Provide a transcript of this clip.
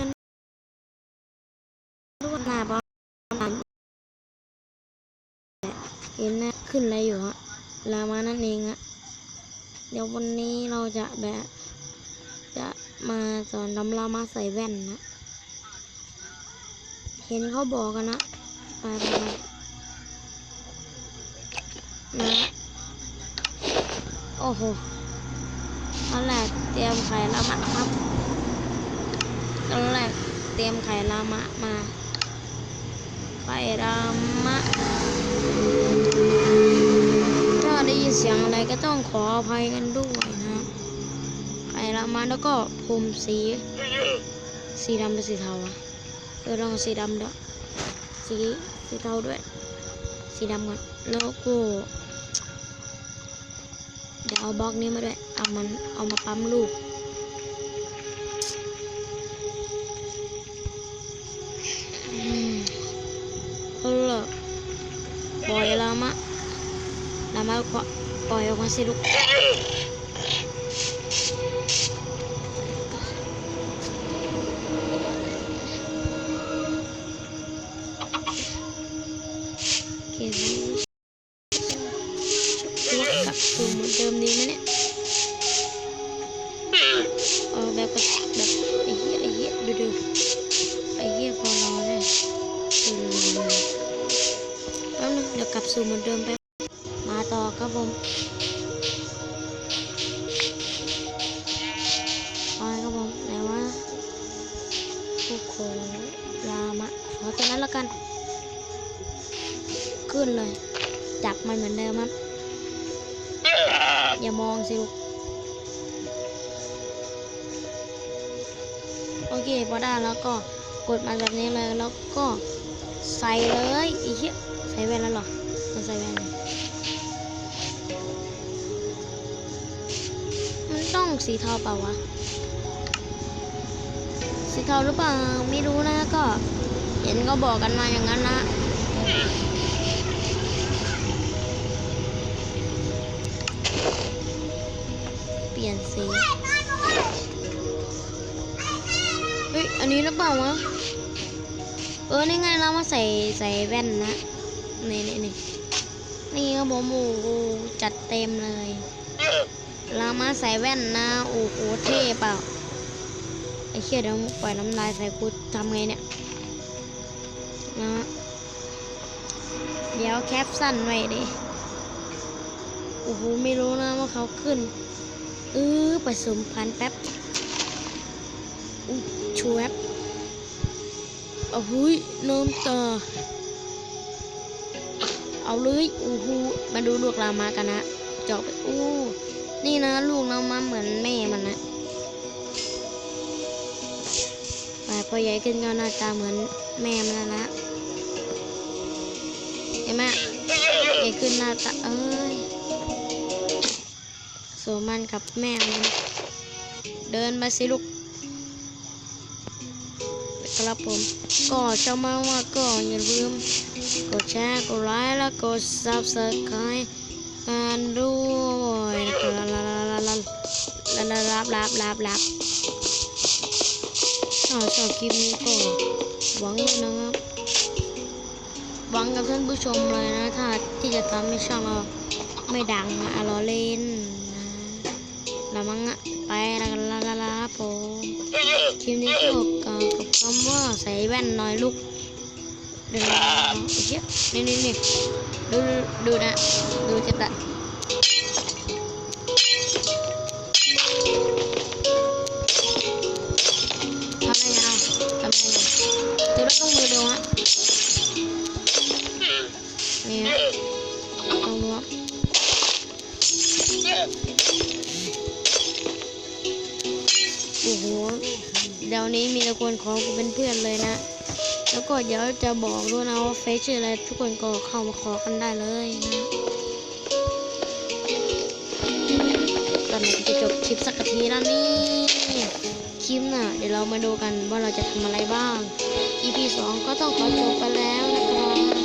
กันด้วยหน้าบอลเห็นนะขึ้นอะไรอยู่ฮะลามานั่นเองอะเดี๋ยววันนี้เราจะแบบจะมาสอนดำลามาใส่แว่นนะเห็นเขาบอกกันนะไปไปนะโอ้โหตอนแรกเตรียมไข่ละมะครับ ตอนแรกเตรียมไข่ละมะมา ไข่ละมะ ถ้าได้ยินเสียงอะไรก็ต้องขออภัยกันด้วยนะไข่ละมะแล้วก็พรมสี สีดำเป็นสีเทาอะเออลองสีดำด้วย สีสีเทาด้วย สีดำก่อนแล้วก็เดี๋ยวเอาบล็อกนี้มาด้วย เอามัน เอามาปั๊มลูก ลามะก็ปล่อยออกมาสิลูกเขียนว่ากลับสู่เหมือนเดิมดีไหมเนี่ยเออแบบแบบไอ้เหี้ยไอ้เหี้ยดูดูไอ้เหี้ยพอรอเลยดูดูดูแป๊บนึงเดี๋ยวกลับสู่เหมือนเดิมไปมาต่อ ครับผมไปครับผมไหนว่าผู้โครามะขอตัวนั้นแล้วกัน ขึ้นเลย จับมันเหมือนเดิมครับ อย่ามองสิลูกโอเคพอได้แล้วก็กดมาแบบนี้เลยแล้วก็ใส่เลยอีเหี้ยใส่แว่นแล้วหรอใส่แว่น สีเทาเปล่าวะ สีเทาหรือเปล่าไม่รู้นะก็ เห็นก็บอกกันมาอย่างนั้นนะเปลี่ยนสีเฮ้ยอันนี้หรือเปล่าวะเออนี่ไงเรามาใส่ใส่แว่นนะนี่นี่นี่นี่ครับผมโอ้จัดเต็มเลย เรามาใส่แว่นนะโอ้โหเท่เปล่าไอ้เชี่ยเดี๋ยวปล่อยน้ำลายใส่กูทำไงเนี่ยนะเดี๋ยวแคปสั้นไว้ดิโอ้โหไม่รู้นะว่าเขาขึ้นเออผสมพันธุ์แป๊บอุ๊ยชูแวบเอาเฮ้ยน้ำตาเอาเลยโอ้โหมาดูลูกรามากันนะเจาะไปอู้ นี่นะ ลูกเรามาเหมือนแม่มันนะแต่พอใหญ่ขึ้นก็หน้าตาเหมือนแม่มันแล้วนะเห็นไหมใหญ่ขึ้นหน้าตาเอ้ยโสมันกับแม่มันเดินไปสิลูกครับผมก็จะมาว่าก็อย่าลืมกดแชร์กดไลค์แล้วกด subscribe กันด้วย ลาลาลาลาลาถ้าชอบคลิปนี้ก็หวังเลยนะครับ หวังกับท่านผู้ชมเลยนะ ถ้าที่จะทำให้ช่องเราไม่ดังนะอะล้อเล่นนะละมั้งอะไปละละละละผมคลิปนี้ก็กับกับคำว่าใส่แว่นหน่อยลูกเดี๋ยวนะเฮ้ยนี่นี่นี่ดูดูนะดูจะตะ ต้องมือดูฮะนี่ฮะต้องดูครับโอ้โหเดี๋ยวนี้มีแต่คนขอกูเป็นเพื่อนเลยนะ แล้วก็เดี๋ยวจะบอกด้วยนะว่าเฟซชื่ออะไรทุกคนก็เข้ามาขอกันได้เลยนะตอนนี้จะจบคลิปสักทีแล้วนี่คลิปน่ะ เดี๋ยวเรามาดูกันว่าเราจะทำอะไรบ้าง EP 2 ก็ต้องขอจบไปแล้วนะครับ